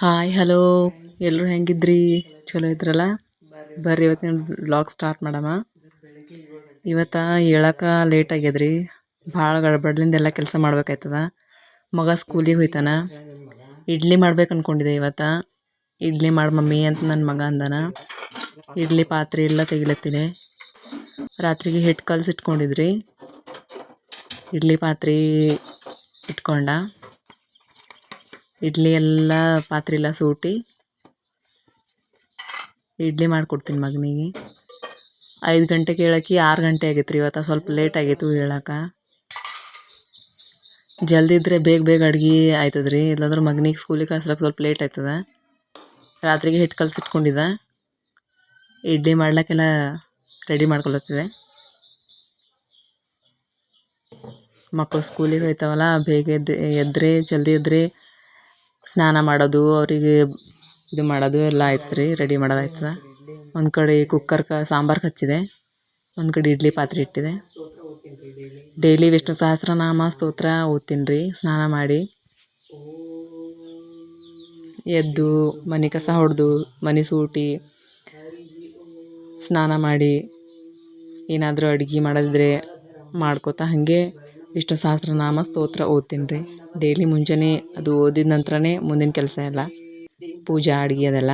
Hi hello ಎಲ್ಲರೂ ಹೆಂಗಿದ್ರಿ? ಚಲೋ ಇದ್ರಲ್ಲ? ಬರ್ರಿ, ಇವತ್ತಿನ ಬ್ಲಾಗ್ ಸ್ಟಾರ್ಟ್ ಮಾಡಮ್ಮ ಇವತ್ತು ಹೇಳಕ್ಕ ಲೇಟ್ ಆಗ್ಯದ್ರಿ. ಭಾಳ ಗಡ್ಬಡ್ಲಿಂದ ಎಲ್ಲ ಕೆಲಸ ಮಾಡ್ಬೇಕಾಯ್ತದ. ಮಗ ಸ್ಕೂಲಿಗೆ ಹೋಯ್ತಾನ. ಇಡ್ಲಿ ಮಾಡ್ಬೇಕು ಅನ್ಕೊಂಡಿದ್ದೆ ಇವತ್ತು. ಇಡ್ಲಿ ಮಾಡಿ ಮಮ್ಮಿ ಅಂತ ನನ್ನ ಮಗ ಅಂದಾನ. ಇಡ್ಲಿ ಪಾತ್ರೆ ಎಲ್ಲ ತೆಗಿಲತ್ತೀನಿ. ರಾತ್ರಿಗೆ ಹಿಟ್ಟು ಕಲಸಿ ಇಟ್ಕೊಂಡಿದ್ರಿ. ಇಡ್ಲಿ ಪಾತ್ರೆ ಇಟ್ಕೊಂಡ. ಇಡ್ಲಿ ಎಲ್ಲ ಪಾತ್ರೆ ಎಲ್ಲ ಸೂಟಿ. ಇಡ್ಲಿ ಮಾಡಿಕೊಡ್ತೀನಿ ಮಗನಿಗೆ. ಐದು ಗಂಟೆಗೆ ಹೇಳಕ್ಕೆ ಆರು ಗಂಟೆ ಆಗೈತೆ ರೀ ಇವತ್ತು ಸ್ವಲ್ಪ ಲೇಟ್ ಆಗೈತು ಹೇಳಕ್ಕೆ. ಜಲ್ದಿ ಇದ್ದರೆ ಬೇಗ ಬೇಗ ಅಡ್ಗೆ ಆಯ್ತದ ರೀ ಇಲ್ಲಾಂದ್ರೆ ಮಗನಿಗೆ ಸ್ಕೂಲಿಗೆ ಕಳ್ಸಕ್ಕೆ ಸ್ವಲ್ಪ ಲೇಟ್ ಆಯ್ತದ. ರಾತ್ರಿಗೆ ಹಿಟ್ಟು ಕಲಸಿಟ್ಕೊಂಡಿದ್ದೆ ಇಡ್ಲಿ ಮಾಡ್ಲಿಕ್ಕೆಲ್ಲ ರೆಡಿ ಮಾಡ್ಕೊಳತ್ತಿದೆ. ಮಕ್ಕಳು ಸ್ಕೂಲಿಗೆ ಹೋಯ್ತಾವಲ್ಲ, ಬೇಗ ಎದ್ದು ಎದ್ದರೆ ಜಲ್ದಿ ಎದ್ದರೆ ಸ್ನಾನ ಮಾಡೋದು, ಅವರಿಗೆ ಇದು ಮಾಡೋದು ಎಲ್ಲ ಆಯ್ತು ರೀ ರೆಡಿ ಮಾಡೋದು ಆಯ್ತದ ಒಂದು ಕಡೆ ಕುಕ್ಕರ್ಗೆ ಸಾಂಬಾರ್ಗೆ ಹಚ್ಚಿದೆ ಒಂದು ಕಡೆ ಇಡ್ಲಿ ಪಾತ್ರೆ ಇಟ್ಟಿದೆ. ಡೈಲಿ ವಿಷ್ಣು ಸಹಸ್ರನಾಮ ಸ್ತೋತ್ರ ಓದ್ತೀನಿ ರೀ, ಸ್ನಾನ ಮಾಡಿ. ಎದ್ದು, ಮನೆ ಕಸ ಹೊಡೆದು, ಮನೆ ಸೂಟಿ, ಸ್ನಾನ ಮಾಡಿ, ಏನಾದರೂ ಅಡುಗೆ ಮಾಡೋದಿದ್ರೆ ಮಾಡ್ಕೋತಾ ಹಾಗೆ ವಿಷ್ಣು ಸಹಸ್ರನಾಮ ಸ್ತೋತ್ರ ಓದ್ತೀನಿ ರೀ. ಡೈಲಿ ಮುಂಜಾನೆ ಅದು ಓದಿದ ನಂತರನೇ ಮುಂದಿನ ಕೆಲಸ ಎಲ್ಲ, ಪೂಜಾ, ಅಡುಗೆ ಅದೆಲ್ಲ.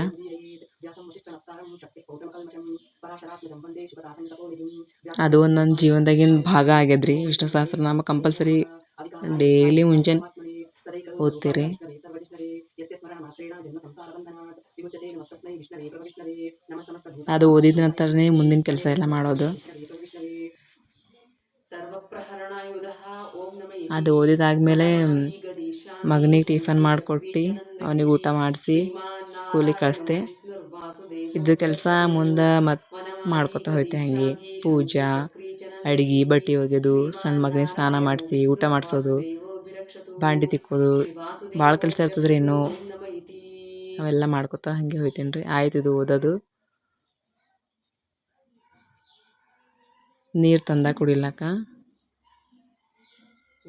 ಅದು ಒಂದು ನನ್ನ ಜೀವನದಾಗಿನ ಭಾಗ ಆಗ್ಯದ್ರಿ. ವಿಷ್ಣು ಸಹಸ್ರನಾಮ ಕಂಪಲ್ಸರಿ ಡೈಲಿ ಮುಂಜಾನೆ ಓದ್ತೀರಿ. ಅದು ಓದಿದ ನಂತರನೇ ಮುಂದಿನ ಕೆಲಸ ಎಲ್ಲ ಮಾಡೋದು. ಅದು ಓದಿದಾದ್ಮೇಲೆ ಮಗನಿಗೆ ಟಿಫನ್ ಮಾಡಿಕೊಟ್ಟು, ಅವನಿಗೆ ಊಟ ಮಾಡಿಸಿ ಸ್ಕೂಲಿಗೆ ಕಳಿಸ್ದೆ. ಇದ್ದ ಕೆಲಸ ಮುಂದೆ ಮತ್ತು ಮಾಡ್ಕೊತಾ ಹೋಯ್ತೆ ಹಾಗೆ. ಪೂಜಾ, ಅಡ್ಗೆ, ಬಟ್ಟೆ ಒಗೆದು, ಸಣ್ಣ ಮಗನಿಗೆ ಸ್ನಾನ ಮಾಡಿಸಿ, ಊಟ ಮಾಡಿಸೋದು, ಬಾಂಡಿ ತಿಕ್ಕೋದು, ಭಾಳ ಕೆಲಸ ಇರ್ತದ್ರಿ ಏನು ಅವೆಲ್ಲ ಮಾಡ್ಕೊತಾ ಹಾಗೆ ಹೋಯ್ತೇನೆ ರೀ ಆಯ್ತು ಇದು ಓದೋದು. ನೀರು ತಂದ ಕುಡಿಲಕ್ಕ.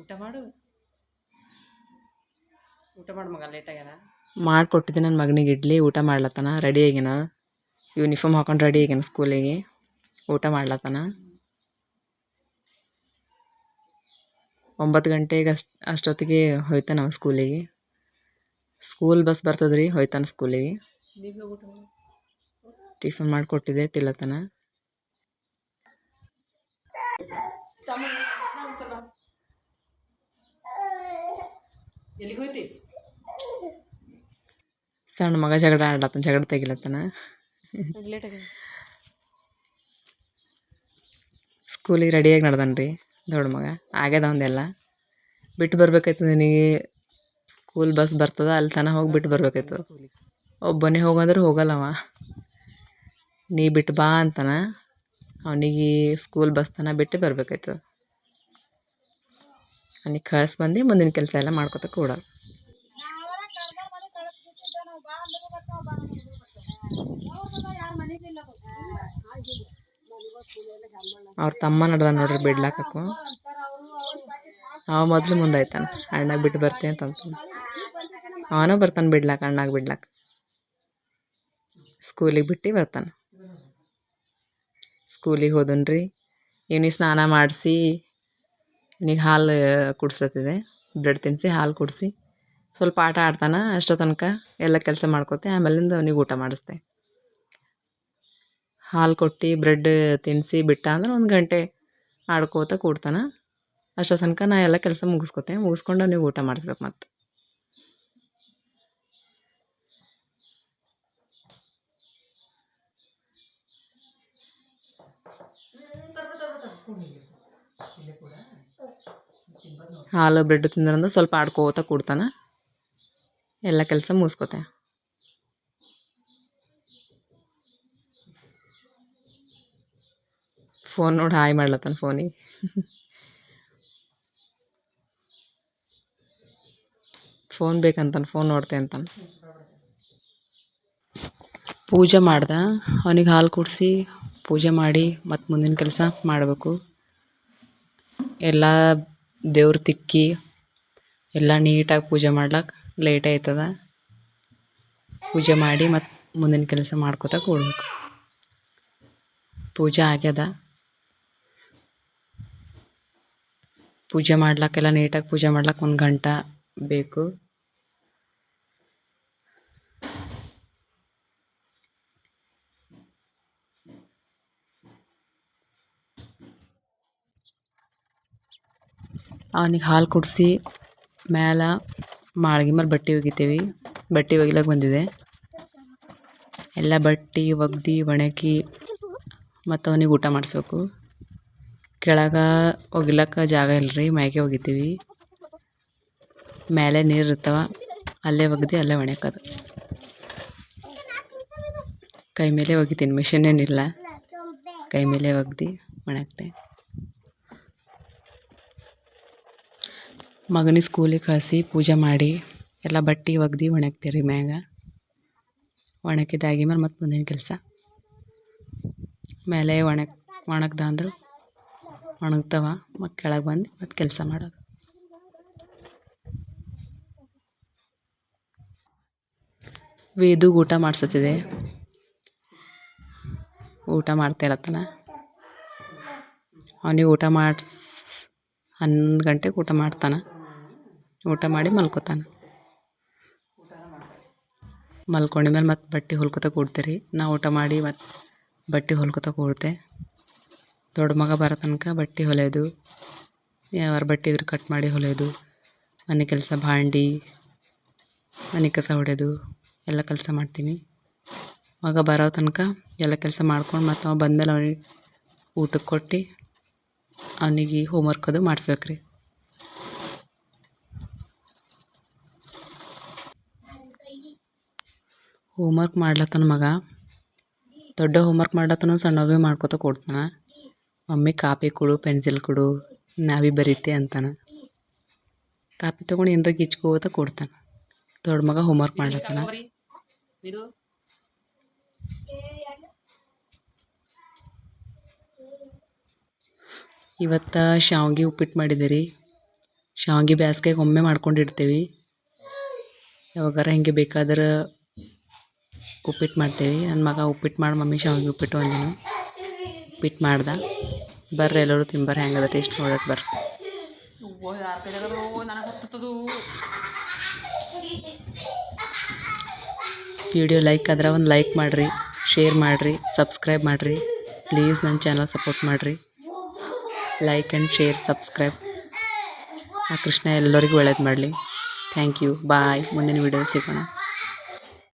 ಊಟ ಮಾಡು. ಊಟ ಮಾಡು ಮಗ ಮಾಡಿಕೊಟ್ಟಿದ್ದೆ ನನ್ನ ಮಗನಿಗೆ ಇಡ್ಲಿ ಊಟ ಮಾಡ್ಲತ್ತಾನ ರೆಡಿ ಆಗ್ಯಾನ ಯೂನಿಫಾರ್ಮ್ ಹಾಕೊಂಡು ರೆಡಿ ಆಗ್ಯಾನ ಸ್ಕೂಲಿಗೆ ಊಟ ಮಾಡ್ಲತ್ತಾನ. ಒಂಬತ್ತು ಗಂಟೆಗೆ ಅಷ್ಟು ಅಷ್ಟೊತ್ತಿಗೆ ಹೋಯ್ತಾನ ಸ್ಕೂಲಿಗೆ ಸ್ಕೂಲ್ ಬಸ್ ಬರ್ತದ್ರಿ ಹೋಯ್ತಾನ ಸ್ಕೂಲಿಗೆ ಟಿಫನ್ ಮಾಡಿಕೊಟ್ಟಿದ್ದೆ ತಿಲ್ಲತ್ತಾನ. ಎಲ್ಲಿಗೆ ಹೋಯ್ತಿ? ಸಣ್ಣ ಮಗ ಜಗಳ ಆಡ್ಲತ್ತಾನ ಜಗಳ ತೆಗಿಲತ್ತನ. ಸ್ಕೂಲಿಗೆ ರೆಡಿಯಾಗಿ ನಡ್ದಾನ ರೀ ದೊಡ್ಡ ಮಗ. ಆಗ್ಯದ ಒಂದೆಲ್ಲ ಬಿಟ್ಟು ಬರ್ಬೇಕಾಯ್ತದ ನಿನಗೆ? ಸ್ಕೂಲ್ ಬಸ್ ಬರ್ತದ ಅಲ್ಲಿ ತನಕ ಹೋಗಿ ಬಿಟ್ಟು ಬರ್ಬೇಕಾಯ್ತದ. ಒಬ್ಬನೇ ಹೋಗಂದ್ರೆ ಹೋಗಲ್ಲವ ನೀ ಬಿಟ್ಟು ಬಾ ಅಂತನ. ಅವನಿಗೆ ಸ್ಕೂಲ್ ಬಸ್ ತನಕ ಬಿಟ್ಟು ಬರ್ಬೇಕಾಯ್ತದ. ಕಳ್ಸಿ ಬಂದು ಮುಂದಿನ ಕೆಲಸ ಎಲ್ಲ ಮಾಡ್ಕೊತ ಕೂಡ. ಅವ್ರ ತಮ್ಮ ನಡ್ದ ನೋಡ್ರಿ ಬಿಡ್ಲಾಕಕ್ಕು ಅವ ಮೊದಲು ಮುಂದಾಯ್ತಾನ. ಅಣ್ಣಾಗ ಬಿಟ್ಟು ಬರ್ತೀನಿ ಅಂತ ಅವನ ಬರ್ತಾನೆ ಬಿಡ್ಲಾಕ ಅಣ್ಣಾಗ ಬಿಡ್ಲಾಕ ಸ್ಕೂಲಿಗೆ ಬಿಟ್ಟು ಬರ್ತಾನೆ. ಸ್ಕೂಲಿಗೆ ಹೋದನ್ರಿ. ಇವನಿಗೆ ಸ್ನಾನ ಮಾಡಿಸಿ ಇವನಿಗೆ ಹಾಲು ಕುಡ್ಸ್ಲತ್ತಿದೆ. ಬ್ರೆಡ್ ತಿನ್ನಿಸಿ ಹಾಲು ಕುಡಿಸಿ. ಸ್ವಲ್ಪ ಆಟ ಆಡ್ತಾನೆ, ಅಷ್ಟೋ ತನಕ ಎಲ್ಲ ಕೆಲಸ ಮಾಡ್ಕೋತೆ, ಆಮೇಲಿಂದ ಅವನಿಗೆ ಊಟ ಮಾಡಿಸ್ದೆ ಹಾಲು ಕೊಟ್ಟು, ಬ್ರೆಡ್ ತಿನ್ನಿಸಿ ಬಿಟ್ಟ ಅಂದ್ರೆ ಒಂದು ಗಂಟೆ ಆಡ್ಕೋತ ಕೂಡ್ತಾನೆ. ಅಷ್ಟೋ ತನಕ ನಾ ಎಲ್ಲ ಕೆಲಸ ಮುಗಿಸ್ಕೋತೆ, ಮುಗಿಸ್ಕೊಂಡು ಅವ್ನಿಗೆ ಊಟ ಮಾಡಿಸ್ಬೇಕು ಮತ್ತು ಹಾಲು, ಬ್ರೆಡ್ ತಿಂದ್ರಂದು ಸ್ವಲ್ಪ ಆಡ್ಕೋತ ಕೂಡ್ತಾನೆ. ಎಲ್ಲ ಕೆಲಸ ಮುಗಿಸ್ಕೋತೆ. ಫೋನ್ ನೋಡಿ ಹಾಯ್ ಮಾಡ್ಲತ್ತಾನ ಫೋನಿಗೆ. ಫೋನ್ ಬೇಕಂತಾನೆ, ಫೋನ್ ನೋಡ್ತೆ ಅಂತಾನೆ. ಪೂಜೆ ಮಾಡ್ದ, ಅವನಿಗೆ ಹಾಲು ಕುಡಿಸಿ ಪೂಜೆ ಮಾಡಿ ಮತ್ತು ಮುಂದಿನ ಕೆಲಸ ಮಾಡಬೇಕು. ಎಲ್ಲ ದೇವ್ರ ತಿಕ್ಕಿ ಎಲ್ಲ ನೀಟಾಗಿ ಪೂಜೆ ಮಾಡ್ಲಿಕ್ಕೆ ಲೇಟ್ ಆಯ್ತದ. ಪೂಜೆ ಮಾಡಿ ಮತ್ತು ಮುಂದಿನ ಕೆಲಸ ಮಾಡ್ಕೋತ ಕೂಡ್ಬೇಕು. ಪೂಜೆ ಆಗ್ಯದ. ಪೂಜೆ ಮಾಡ್ಲಿಕ್ಕೆಲ್ಲ ನೀಟಾಗಿ ಪೂಜೆ ಮಾಡ್ಲಿಕ್ಕೆ ಒಂದು ಗಂಟೆ ಬೇಕು. ಅವನಿಗೆ ಹಾಲು ಕುಡಿಸಿ ಮ್ಯಾಲೆ ಮಾಳ್ಗೆ ಮೇಲೆ ಬಟ್ಟೆ ಒಗಿತೀವಿ. ಬಟ್ಟೆ ಒಗಿಲಕ್ಕೆ ಬಂದಿದೆ. ಎಲ್ಲ ಬಟ್ಟೆ, ಒಗ್ದು, ಒಣಗಿ ಮತ್ತು ಅವನಿಗೆ ಊಟ ಮಾಡಿಸ್ಬೇಕು. ಕೆಳಗೆ ಒಗಿಲಕ್ಕ ಜಾಗ ಇಲ್ಲ ರೀ ಮ್ಯಾಗೆ ಒಗಿತೀವಿ. ಮೇಲೆ ನೀರು ಇರ್ತಾವ, ಅಲ್ಲೇ ಒಗ್ದು, ಅಲ್ಲೇ ಒಣಕದು ಕೈ ಮೇಲೆ ಒಗಿತೀನಿ, ಮಿಷನ್ ಏನಿಲ್ಲ. ಕೈ ಮೇಲೆ ಒಗ್ದು ಒಣಗ್ತೆ ಮಗನಿಗೆ ಸ್ಕೂಲಿಗೆ ಕಳಿಸಿ ಪೂಜೆ ಮಾಡಿ, ಎಲ್ಲ ಬಟ್ಟೆ ಒಗ್ದು ಒಣಗ್ತೀವಿ ರೀ ಮ್ಯಾಗ ಒಣಗಿದಾಗಿ ಮೇಲೆ ಮತ್ತೆ ಮುಂದಿನ ಕೆಲಸ. ಮೇಲೆ ಒಣಗ್, ಒಣಗ್ದ ಅಂದ್ರೆ ಒಣಗ್ತಾವ, ಮತ್ತು ಕೆಳಗೆ ಬಂದು ಮತ್ತು ಕೆಲಸ ಮಾಡೋದು. ವೇದು ಊಟ ಮಾಡಿಸುತ್ತಿದೆ. ಊಟ ಮಾಡ್ತಾ ಅವನಿಗೆ ಊಟ ಮಾಡಿಸ್, ಹನ್ನೊಂದು ಗಂಟೆಗೆ ಊಟ ಮಾಡ್ತಾನೆ. ಊಟ ಮಾಡಿ ಮಲ್ಕೋತಾನೆ. ಮಲ್ಕೊಂಡ ಮೇಲೆ ಮತ್ತೆ ಬಟ್ಟೆ ಹೊಲ್ಕೊತ ರೀ ನಾ ಊಟ ಮಾಡಿ ಮತ್ತು ಬಟ್ಟೆ ಹೊಲ್ಕೊತ ಕೂಡ್ತೆ. ದೊಡ್ಡ ಮಗ ಬರೋ ತನಕ ಬಟ್ಟೆ ಹೊಲೆಯೋದು. ಯಾವಾರ ಬಟ್ಟೆ ಇದ್ರೆ ಕಟ್ ಮಾಡಿ ಹೊಲೆಯೋದು. ಮನೆ ಕೆಲಸ ಭಾಂಡಿ, ಮನೆ ಕಸ ಹೊಡೆಯೋದು. ಎಲ್ಲ ಕೆಲಸ ಮಾಡ್ತೀನಿ. ಮಗ ಬರೋ ತನಕ ಎಲ್ಲ ಕೆಲಸ ಮಾಡ್ಕೊಂಡು ಮತ್ತು ಅವ ಬಂದಮೇಲೆ ಅವನಿಗೆ ಊಟಕ್ಕೆ ಕೊಟ್ಟು ಅವನಿಗೆ ಹೋಮ್ವರ್ಕ್ ಅದು ಮಾಡಿಸ್ಬೇಕು ಹೋಮ್ವರ್ಕ್ ಮಾಡ್ಲತ್ತನ ಮಗ. ದೊಡ್ಡ ಹೋಮ್ವರ್ಕ್ ಮಾಡ್ಲತ್ತಾನ ಸಣ್ಣವೇ ಮಾಡ್ಕೊತ ಕೊಡ್ತಾನ. ಮಮ್ಮಿ ಕಾಪಿ ಕೊಡು, ಪೆನ್ಸಿಲ್ ಕೊಡು, ನಾವೇ ಬರೀತೆ ಅಂತಾನೆ. ಕಾಪಿ ತೊಗೊಂಡು ಏನರ ಗಿಚ್ಕೋತ ಕೊಡ್ತಾನೆ. ದೊಡ್ಡ ಮಗ ಹೋಮ್ವರ್ಕ್ ಮಾಡ್ಲತ್ತಾನ. ಇವತ್ತು ಶಾವ್ಗೆ ಉಪ್ಪಿಟ್ಟು ಮಾಡಿದೆ ರೀ ಶಾವ್ಗೆ ಬ್ಯಾಸ್ಗೆಗೆ ಒಮ್ಮೆ ಮಾಡ್ಕೊಂಡು ಇಡ್ತೇವೆ ಯಾವಾಗಾರ ಹಿಂಗೆ ಬೇಕಾದ್ರೆ ಉಪ್ಪಿಟ್ಟು ಮಾಡ್ತೇವೆ. ನನ್ನ ಮಗ ಉಪ್ಪಿಟ್ಟು ಮಾಡಿ ಮಮ್ಮಿ ಶಾವಿಗೆ ಉಪ್ಪಿಟ್ಟು ಅಂದನು. ಉಪ್ಪಿಟ್ಟು ಮಾಡ್ದೆ. ಬರ್ರಿ ಎಲ್ಲರೂ ತಿಂಬರ್ರಿ ಹೆಂಗದ ಟೇಸ್ಟ್ ನೋಡಕ್ಕೆ ಬರ್ರಿ. ವಿಡಿಯೋ ಲೈಕ್ ಆದ್ರೆ ಒಂದು ಲೈಕ್ ಮಾಡಿರಿ ಶೇರ್ ಮಾಡಿರಿ ಸಬ್ಸ್ಕ್ರೈಬ್ ಮಾಡಿರಿ. ಪ್ಲೀಸ್ ನನ್ನ ಚಾನಲ್ ಸಪೋರ್ಟ್ ಮಾಡಿರಿ. Like and share subscribe. ಆ ಕೃಷ್ಣ ಎಲ್ಲರಿಗೂ ಒಳ್ಳೇದು ಮಾಡಲಿ. Thank you. ಬಾಯ್. ಮುಂದಿನ ವಿಡಿಯೋ ಸಿಗೋಣ.